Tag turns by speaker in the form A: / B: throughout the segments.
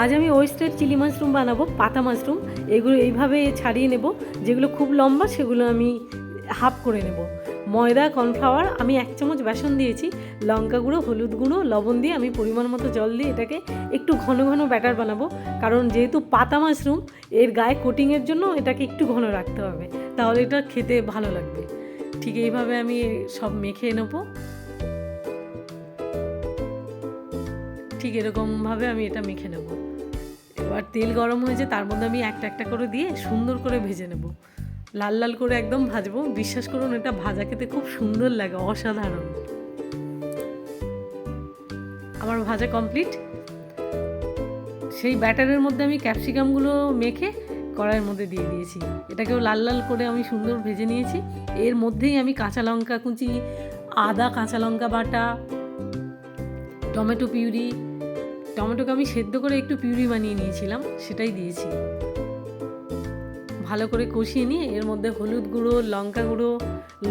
A: আজ আমি oyster chilli mushroom বানাবো, পাতা মাশরুম এগুলো এইভাবে ছাড়িয়ে নেব, যেগুলো খুব লম্বা, সেগুলো আমি হাফ করে নেব। ময়দা কর্নফ্লাওয়ার আমি এক চামচ বেসন দিয়েছি। লঙ্কা গুঁড়ো, হলুদ গুঁড়ো, লবণ দিয়ে আমি পরিমাণ মতো জল দিয়ে এটাকে একটু ঘন ঘন ব্যাটার বানাবো। কারণ যেহেতু পাতা মাশরুম এর গায়ে কোটিংয়ের জন্য এটাকে একটু ঘন রাখতে হবে। তাহলে এটা খেতে ভালো লাগবে। ঠিক এইভাবে আমি সব মেখে নেব। ঠিক এরকমভাবে আমি এটা মেখে নেব। এবার তেল গরম হয়েছে তার মধ্যে আমি একটা একটা করে দিয়ে সুন্দর করে ভেজে নেব। লাল লাল করে একদম ভাজবো। বিশ্বাস করুন, এটা ভাজা খেতে খুব সুন্দর লাগে, অসাধারণ। আমার ভাজা কমপ্লিট সেই ব্যাটারের মধ্যে আমি ক্যাপসিকামগুলো মেখে কড়াইয়ের মধ্যে দিয়ে দিয়েছি। এটাকেও লাল লাল করে আমি সুন্দর ভেজে নিয়েছি। এর মধ্যেই আমি কাঁচা লঙ্কা কুচি, আদা কাঁচা লঙ্কা বাটা, টমেটো পিউরি টমেটোকে আমি সেদ্ধ করে একটু পিউরি বানিয়ে নিয়েছিলাম, সেটাই দিয়েছি। ভালো করে কষিয়ে নিয়ে এর মধ্যে হলুদ গুঁড়ো, লঙ্কা গুঁড়ো,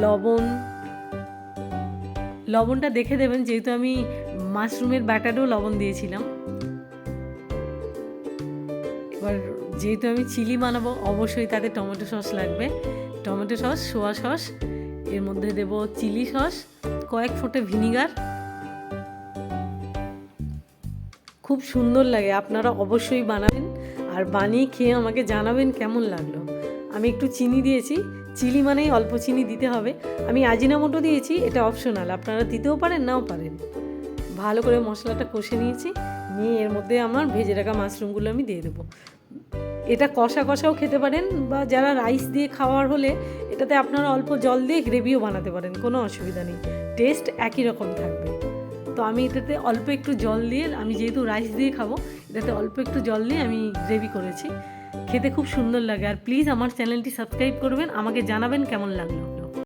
A: লবণ। লবণটা দেখে দেবেন, যেহেতু আমি মাশরুমের ব্যাটারেও লবণ দিয়েছিলাম। এবার যেহেতু আমি চিলি বানাবো, অবশ্যই তাতে টমেটো সস লাগবে। টমেটো সস, সোয়া সস, এর মধ্যে দেব চিলি সস, কয়েক ফোঁটা ভিনিগার। খুব সুন্দর লাগে। আপনারা অবশ্যই বানাবেন। আর বানিয়ে খেয়ে আমাকে জানাবেন কেমন লাগল। আমি একটু চিনি দিয়েছি। চিলি মানেই অল্প চিনি দিতে হবে। আমি আজিনামোটো দিয়েছি, এটা অপশনাল আপনারা দিতেও পারেন, নাও পারেন। ভালো করে মশলাটা কষে নিয়েছি। নিয়ে এর মধ্যে আমার ভেজে রাখা মাশরুমগুলো আমি দিয়ে দেবো। এটা কষা কষাও খেতে পারেন বা যারা রাইস দিয়ে খাওয়ার হলে, এটাতে আপনারা অল্প জল দিয়ে গ্রেভিও বানাতে পারেন, কোনো অসুবিধা নেই। টেস্ট একই রকম থাকবে। তো আমি এটাতে অল্প একটু জল দিয়ে, আমি যেহেতু রাইস দিয়ে খাব, এটাতে অল্প একটু জল দিয়ে আমি গ্রেভি করেছি। খেতে খুব সুন্দর লাগে। আর প্লিজ আমার চ্যানেলটি সাবস্ক্রাইব করবেন, আমাকে জানাবেন কেমন লাগল।